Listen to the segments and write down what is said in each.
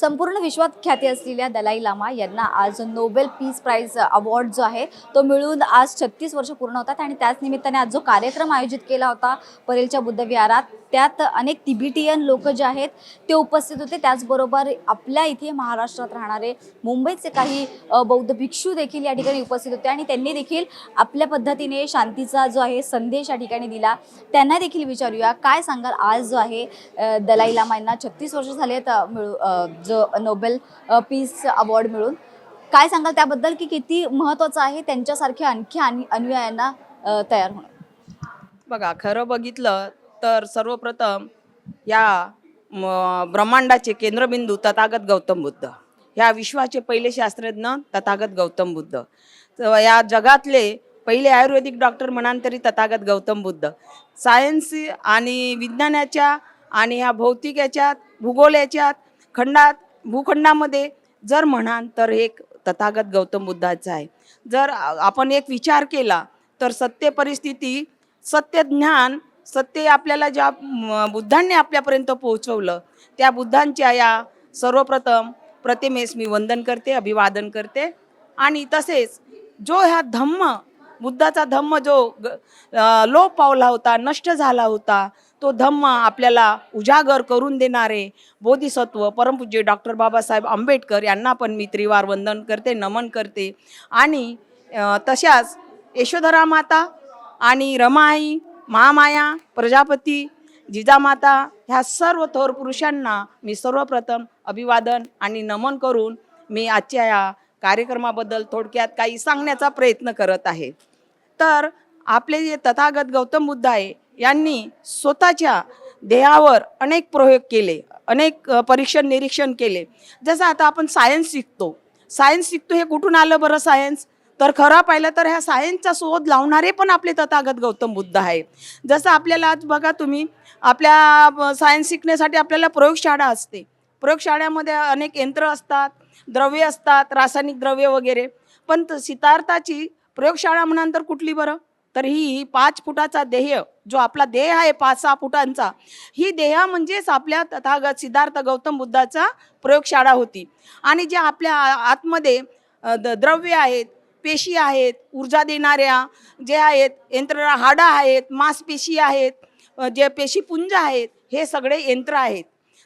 संपूर्ण विश्वात ख्याती असलेल्या दलाई लामा यांना आज नोबेल पीस प्राईज अवॉर्ड जो आहे तो मिळून आज छत्तीस वर्ष पूर्ण होतात आणि त्याच निमित्ताने आज जो कार्यक्रम आयोजित केला होता परेलच्या बुद्धविहारात त्यात अनेक तिबिटियन लोक जे आहेत ते उपस्थित होते. त्याचबरोबर आपल्या इथे महाराष्ट्रात राहणारे मुंबईचे काही बौद्ध भिक्षू देखील या ठिकाणी उपस्थित होते आणि त्यांनी देखील आपल्या पद्धतीने शांतीचा जो आहे संदेश या ठिकाणी दिला. त्यांना देखील विचारूया काय सांगाल? आज जो आहे दलाई लामा यांना छत्तीस वर्ष झालेत मिळू जो नोबेल पीस अवॉर्ड मिळून. काय सांगाल त्याबद्दल की किती महत्त्वाचं आहे त्यांच्यासारख्या आणखी आणि अनुयायांना तयार होणं? बघा खरं बघितलं तर सर्वप्रथम या ब्रह्मांडाचे केंद्रबिंदू तथागत गौतम बुद्ध. ह्या विश्वाचे पहिले शास्त्रज्ञ तथागत गौतम बुद्ध. या जगातले पहिले आयुर्वेदिक डॉक्टर म्हणाल तरी तथागत गौतम बुद्ध. सायन्स आणि विज्ञानाच्या आणि ह्या भौतिक याच्यात भूगोल याच्यात खंडात भूखंडामध्ये जर म्हणाल तर एक तथागत गौतम बुद्धाचं आहे. जर आपण एक विचार केला तर सत्य परिस्थिती सत्य ज्ञान सत्य आपल्याला ज्या बुद्धांनी आपल्यापर्यंत पोहोचवलं त्या बुद्धांच्या या सर्वप्रथम प्रतिमेस मी वंदन करते अभिवादन करते. आणि तसेच जो ह्या धम्म बुद्धाचा धम्म जो ग- लोप पावला होता नष्ट झाला होता तो धम्म आपल्याला उजागर करून देणारे बोधिसत्व परमपूज्य डॉक्टर बाबासाहेब आंबेडकर यांना पण मी त्रिवार वंदन करते नमन करते. आणि तशाच यशोधरा माता आणि रमाई महामाया प्रजापती जिजामाता ह्या सर्व थोर पुरुषांना मी सर्वप्रथम अभिवादन आणि नमन करून मी आजच्या या कार्यक्रमाबद्दल थोडक्यात काही सांगण्याचा प्रयत्न करत आहे. तर आपले जे तथागत गौतम बुद्ध आहे यांनी स्वतःच्या देहावर अनेक प्रयोग केले अनेक परीक्षण निरीक्षण केले. जसं आता आपण सायन्स शिकतो. सायन्स शिकतो हे कुठून आलं बरं सायन्स तर खरं पाहिलं तर ह्या सायन्सचा शोध लावणारे पण आपले तथागत गौतम बुद्ध आहे जसं आपल्याला आज बघा तुम्ही आपल्या सायन्स शिकण्यासाठी आपल्याला प्रयोगशाळा असते. प्रयोगशाळेमध्ये अनेक यंत्र असतात द्रव्य असतात रासायनिक द्रव्य वगैरे. पण त- सिद्धार्थाची प्रयोगशाळा म्हणाल कुठली बरं? तर ही ही पाच फुटाचा देह जो आपला देह आहे पाच सहा फुटांचा ही देह म्हणजेच आपल्या तथागत सिद्धार्थ गौतम बुद्धाचा प्रयोगशाळा होती. आणि जे आपल्या आतमध्ये द- द्रव्य आहेत पेशी आहेत ऊर्जा देणाऱ्या जे आहेत यंत्र हाडं आहेत मांसपेशी आहेत जे पेशीपुंज आहेत हे सगळे यंत्र आहेत.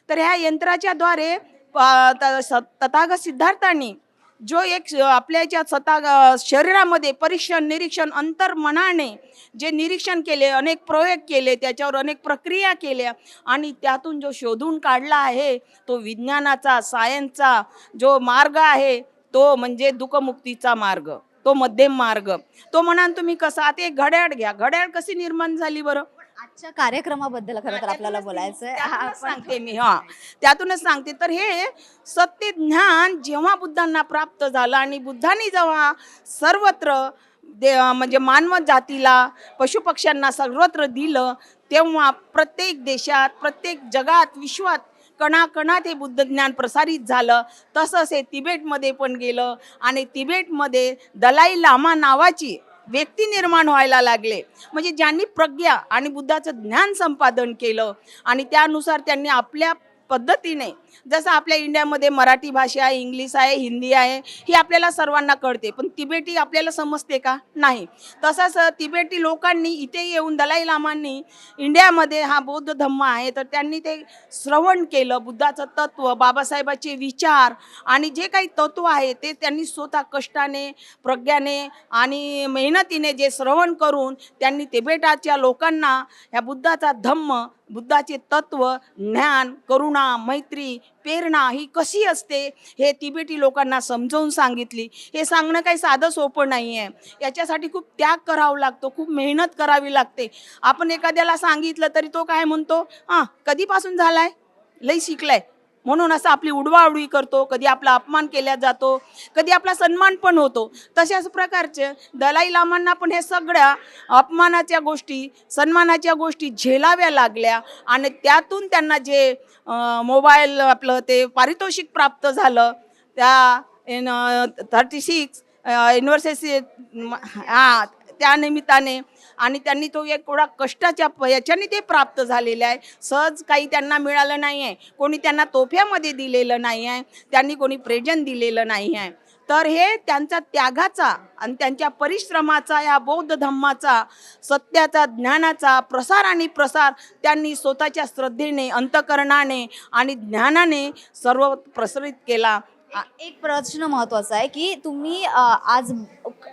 तर ह्या यंत्राच्याद्वारे प- त- स- तथागत सिद्धार्थांनी जो एक श- आपल्या याच्यात स्वतः शरीरामध्ये परीक्षण निरीक्षण अंतर्मनाने जे निरीक्षण केले अनेक प्रयोग केले त्याच्यावर अनेक प्रक्रिया केल्या आणि त्यातून जो शोधून काढला आहे तो विज्ञानाचा सायन्सचा जो मार्ग आहे तो म्हणजे दुःखमुक्तीचा मार्ग तो मध्यम मार्ग. तो म्हणाल तुम्ही कसा आता एक घड्याळ घ्या. घड्याळ कशी निर्माण झाली बरं? आजच्या कार्यक्रमाबद्दल खरं तर आपल्याला बोलायचं त्यातूनच सांगते मी हा. त्यातूनच सांगते. तर हे सत्य ज्ञान जेव्हा बुद्धांना प्राप्त झालं आणि बुद्धांनी जेव्हा सर्वत्र दे म्हणजे मानव जातीला पशुपक्ष्यांना सर्वत्र दिलं तेव्हा प्रत्येक देशात प्रत्येक जगात विश्वात कणाकणात हे बुद्ध ज्ञान प्रसारित झालं. तसंच हे तिबेटमध्ये पण गेलं आणि तिबेटमध्ये दलाई लामा नावाची व्यक्ती निर्माण व्हायला लागले. म्हणजे ज्यांनी प्रज्ञा आणि बुद्धाचं ज्ञान संपादन केलं आणि त्यानुसार त्यांनी आपल्या पद्धतीने जसं आपल्या इंडियामध्ये मराठी भाषा आहे इंग्लिश आहे हिंदी आहे ही आपल्याला सर्वांना कळते. पण तिबेटी आपल्याला समजते का? नाही. तसंच तिबेटी लोकांनी इथे येऊन दलाई लामांनी इंडियामध्ये हा बौद्ध धम्म आहे तर त्यांनी ते श्रवण केलं बुद्धाचं तत्व बाबासाहेबाचे विचार आणि जे काही तत्व आहे ते त्यांनी स्वतः कष्टाने प्रज्ञाने आणि मेहनतीने जे श्रवण करून त्यांनी तिबेटाच्या लोकांना ह्या बुद्धाचा धम्म बुद्धाचे तत्व ज्ञान करुणा मैत्री प्रेरणा ही कशी असते हे तिबेटी लोकांना समजावून सांगितली. हे सांगणं काही साधं सोपं नाही आहे याच्यासाठी खूप त्याग करावा लागतो खूप मेहनत करावी लागते. आपण एखाद्याला सांगितलं तरी तो काय म्हणतो? हां कधीपासून झाला आहे लई शिकलाय. म्हणून असं आपली उडवाउडवी करतो कधी आपला अपमान केला जातो कधी आपला सन्मान पण होतो. तशाच प्रकारचे दलाई लामांना पण हे सगळ्या अपमानाच्या गोष्टी सन्मानाच्या गोष्टी झेलाव्या लागल्या आणि त्यातून त्यांना जे मोबाईल आपलं ते पारितोषिक प्राप्त झालं त्या थर्टी सिक्स युनिव्हर्सिटी हां त्या निमित्ताने आणि त्यांनी तो एक थोडा कष्टाच्या प- याच्याने ते प्राप्त झालेले आहे. सहज काही त्यांना मिळालं नाही आहे कोणी त्यांना तोफ्यामध्ये दिलेलं नाही आहे त्यांनी कोणी प्रेजन दिलेलं नाही आहे तर हे त्यांचा त्यागाचा आणि त्यांच्या परिश्रमाचा या बौद्ध धम्माचा सत्याचा ज्ञानाचा प्रसार आणि प्रसार त्यांनी स्वतःच्या श्रद्धेने अंतकरणाने आणि ज्ञानाने सर्व प्रसरित केला. एक प्रश्न महत्त्वाचा आहे की तुम्ही आज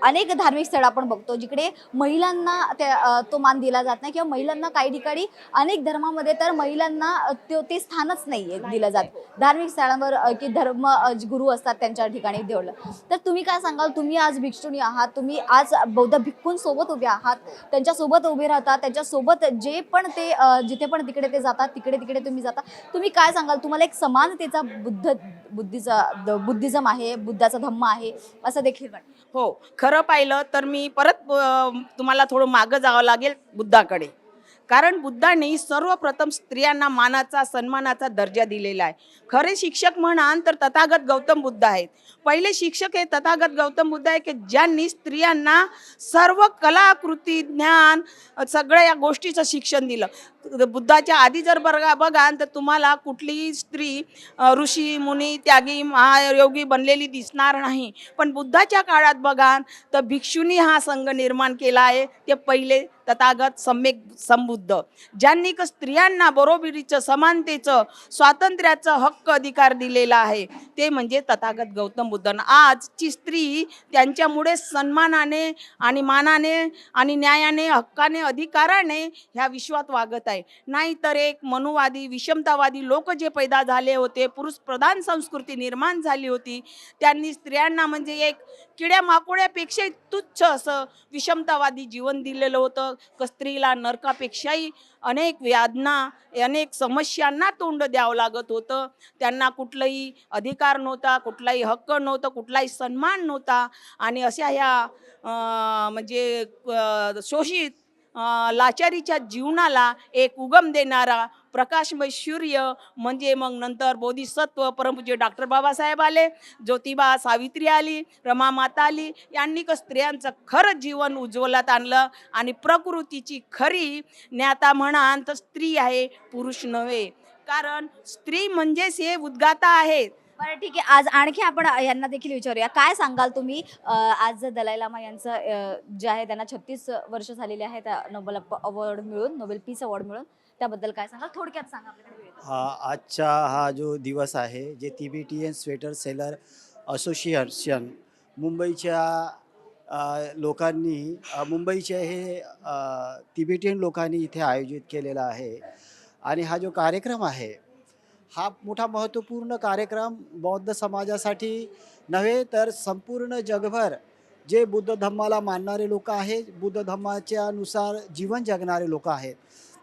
अनेक धार्मिक स्थळ आपण बघतो जिकडे महिलांना त्या तो मान दिला जात नाही किंवा महिलांना काही ठिकाणी अनेक धर्मामध्ये तर महिलांना ते ते स्थानच नाही दिलं जात. धार्मिक स्थळांवर की धर्म गुरु असतात त्यांच्या ठिकाणी देवलं तर तुम्ही काय सांगाल? तुम्ही आज भिक्षुणी आहात तुम्ही आज बौद्ध भिक्खूंसोबत उभे आहात त्यांच्यासोबत उभे राहता त्यांच्यासोबत जे पण ते जिथे पण तिकडे ते जातात तिकडे तिकडे तुम्ही जाता. तुम्ही काय सांगाल? तुम्हाला एक समानतेचा बुद्ध बुद्धीचा बुद्धिझम आहे बुद्धाचा धम्म आहे असं देखील वाटतं हो खरं पाहिलं तर मी परत अ, तुम्हाला थोडं मागं जावं लागेल बुद्धाकडे. कारण बुद्धाने सर्वप्रथम स्त्रियांना मानाचा सन्मानाचा दर्जा दिलेला आहे. खरे शिक्षक म्हणाल तर तथागत गौतम बुद्ध आहेत. पहिले शिक्षक हे तथागत गौतम बुद्ध आहे की ज्यांनी स्त्रियांना सर्व कलाकृती ज्ञान सगळ्या या गोष्टीचं शिक्षण दिलं. बुद्धाच्या आधी जर बघा बघाल तर तुम्हाला कुठलीही स्त्री ऋषी मुनी त्यागी महायोगी बनलेली दिसणार नाही. पण बुद्धाच्या काळात बघाल तर भिक्षुनी हा संघ निर्माण केला आहे. ते पहिले तथागत सम्यक संबुद्ध. ज्यांनी क स्त्रियांना बरोबरीचं समानतेचं स्वातंत्र्याचं हक्क अधिकार दिलेला आहे ते म्हणजे तथागत गौतम बुद्धांना. आजची स्त्री त्यांच्यामुळे सन्मानाने आणि मानाने आणि न्यायाने हक्काने अधिकाराने ह्या विश्वात वागत आहे. नाहीतर एक मनुवादी विषमतावादी लोक जे पैदा झाले होते पुरुष प्रधान संस्कृती निर्माण झाली होती त्यांनी स्त्रियांना म्हणजे एक किड्या माकोड्यापेक्षाही तुच्छ असं विषमतावादी जीवन दिलेलं होतं. स्त्रीला नरकापेक्षाही अनेक व्याधना अनेक समस्यांना तोंड द्यावं लागत होतं. त्यांना कुठलाही अधिकार नव्हता कुठलाही हक्क नव्हतं कुठलाही सन्मान नव्हता. आणि अशा ह्या म्हणजे शोषित लाचारीच्या जीवनाला एक उगम देणारा प्रकाशमय सूर्य म्हणजे मग नंतर बोधिसत्व परमपूज्य डॉक्टर बाबासाहेब आले ज्योतिबा सावित्री आली रमा माता आली यांनी क स्त्रियांचं खरं जीवन उज्ज्वलात आणलं आणि प्रकृतीची खरी ज्ञाता म्हणाल तर स्त्री आहे पुरुष नव्हे. कारण स्त्री म्हणजेच हे उद्गाता आहेत बरं ठीक आहे. आज आणखी आपण यांना देखील विचारूया. काय सांगाल तुम्ही? अ, आज दलाई लामा यांचं अ, जे आहे त्यांना छत्तीस वर्ष झालेले आहेत अ, नोबेल अवॉर्ड मिळून नोबेल पीस अवॉर्ड मिळून त्याबद्दल काय सांगाल? थोडक्यात सांगा आपल्याकडे वेळ आहे. हा आजचा हा जो दिवस आहे जे तिबेटियन स्वेटर सेलर असोसिएशन मुंबईच्या अ, लोकांनी अ, मुंबईचे हे तिबेटियन लोकांनी इथे आयोजित केलेला आहे. आणि हा जो कार्यक्रम आहे हा मोठा महत्त्वपूर्ण कार्यक्रम बौद्ध समाजासाठी नव्हे तर संपूर्ण जगभर जे बुद्ध धम्माला मानणारे लोक आहेत बुद्ध धम्माच्यानुसार जीवन जगणारे लोक आहेत.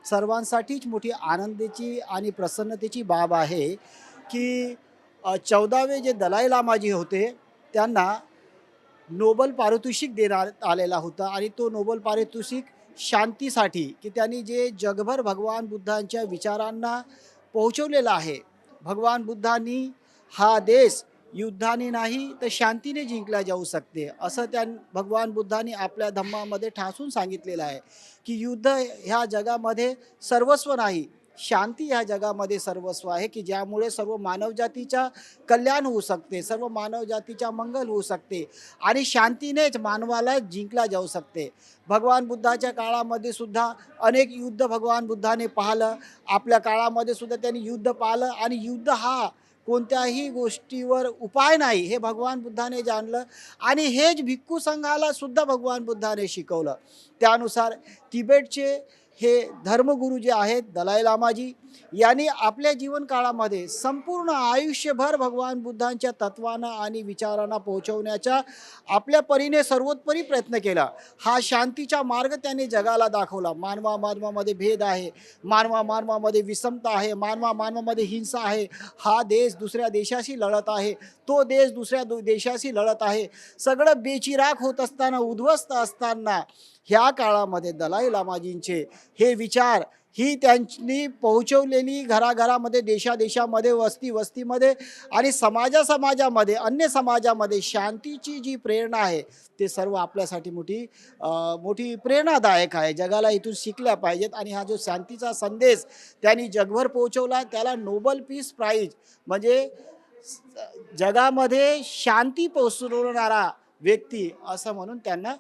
सर्वांसाठीच मोठी आनंदाची आणि प्रसन्नतेची बाब आहे की चौदावे जे दलाई लामाजी होते त्यांना नोबल पारितोषिक देण्यात आलेला होता आणि तो नोबल पारितोषिक शांतीसाठी की त्यांनी जे जगभर भगवान बुद्धांच्या विचारांना पोहोचवलेला आहे. भगवान बुद्धांनी हा देश युद्धाने नाही तर शांतीने जिंकला जाऊ शकते असं त्या भगवान बुद्धांनी आपल्या धम्मामध्ये ठासून सांगितलेलं आहे की युद्ध ह्या जगामध्ये सर्वस्व नाही शांती ह्या जगामध्ये सर्वस्व आहे की ज्यामुळे सर्व मानवजातीच्या कल्याण होऊ शकते सर्व मानवजातीच्या मंगल होऊ शकते आणि शांतीनेच मानवाला जिंकला जाऊ शकते. भगवान बुद्धाच्या काळामध्ये सुद्धा अनेक युद्ध भगवान बुद्धाने पाहिलं. आपल्या काळामध्ये सुद्धा त्यांनी युद्ध पाहिलं आणि युद्ध हा कोणत्याही गोष्टीवर उपाय नाही हे भगवान बुद्धाने जाणलं आणि हेच भिक्खू संघाला सुद्धा भगवान बुद्धाने शिकवलं. त्यानुसार तिबेटचे हे धर्मगुरू जे आहेत दलाई लामाजी यांनी आपल्या जीवनकाळामध्ये संपूर्ण आयुष्यभर भगवान बुद्धांच्या तत्वांना आणि विचारांना पोहोचवण्याच्या आपल्या परीने सर्वोत्परी प्रयत्न केला. हा शांतीचा मार्ग त्यांनी जगाला दाखवला. मानवा मानवामध्ये भेद आहे मानवा मानवामध्ये विषमता आहे मानवा मानवामध्ये हिंसा आहे. हा देश दुसऱ्या देशाशी लढत आहे. तो देश दुसऱ्या देशाशी लढत आहे. सगळं बेचिराख होत असताना उद्ध्वस्त असताना ह्या काळामध्ये दलाई लामाजींचे हे विचार ही त्यांनी पोहोचवलेली घराघरामध्ये देशादेशामध्ये वस्ती वस्तीमध्ये आणि समाजा समाजामध्ये अन्य समाजामध्ये शांतीची जी प्रेरणा आहे ते सर्व आपल्यासाठी मोठी मोठी प्रेरणादायक आहे. जगाला इथून शिकल्या पाहिजेत आणि हा जो शांतीचा संदेश त्यांनी जगभर पोहोचवला त्याला नोबल पीस प्राईज म्हणजे जगामध्ये शांती पोचवणारा व्यक्ती असं म्हणून त्यांना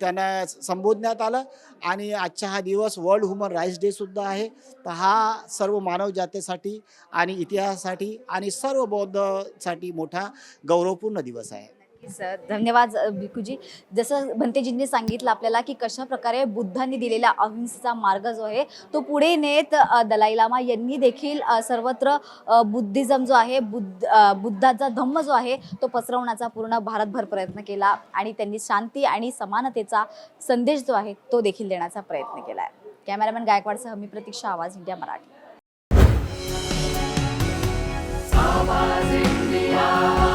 त्यांना संबोधण्यात आलं. आणि आजचा हा दिवस वर्ल्ड ह्युमन राईट्स डे सुद्धा आहे. तर हा सर्व मानवजातेसाठी आणि इतिहासासाठी आणि सर्व बौद्धसाठी मोठा गौरवपूर्ण दिवस आहे. नक्कीच धन्यवाद भिकूजी. जसं भंतेजींनी सांगितलं आपल्याला की कशा प्रकारे बुद्धांनी दिलेला अहिंसेचा मार्ग जो आहे तो पुढे नेत दलाई लामा यांनी देखील सर्वत्र बुद्धिझम जो आहे बुद्ध बुद्धाचा धम्म जो आहे तो पसरवण्याचा पूर्ण भारतभर प्रयत्न केला आणि त्यांनी शांती आणि समानतेचा संदेश जो आहे तो देखील देण्याचा प्रयत्न केला आहे. कॅमेरामॅन गायकवाडसह मी प्रतीक्षा आवाज इंडिया मराठी. आवाज इंडिया.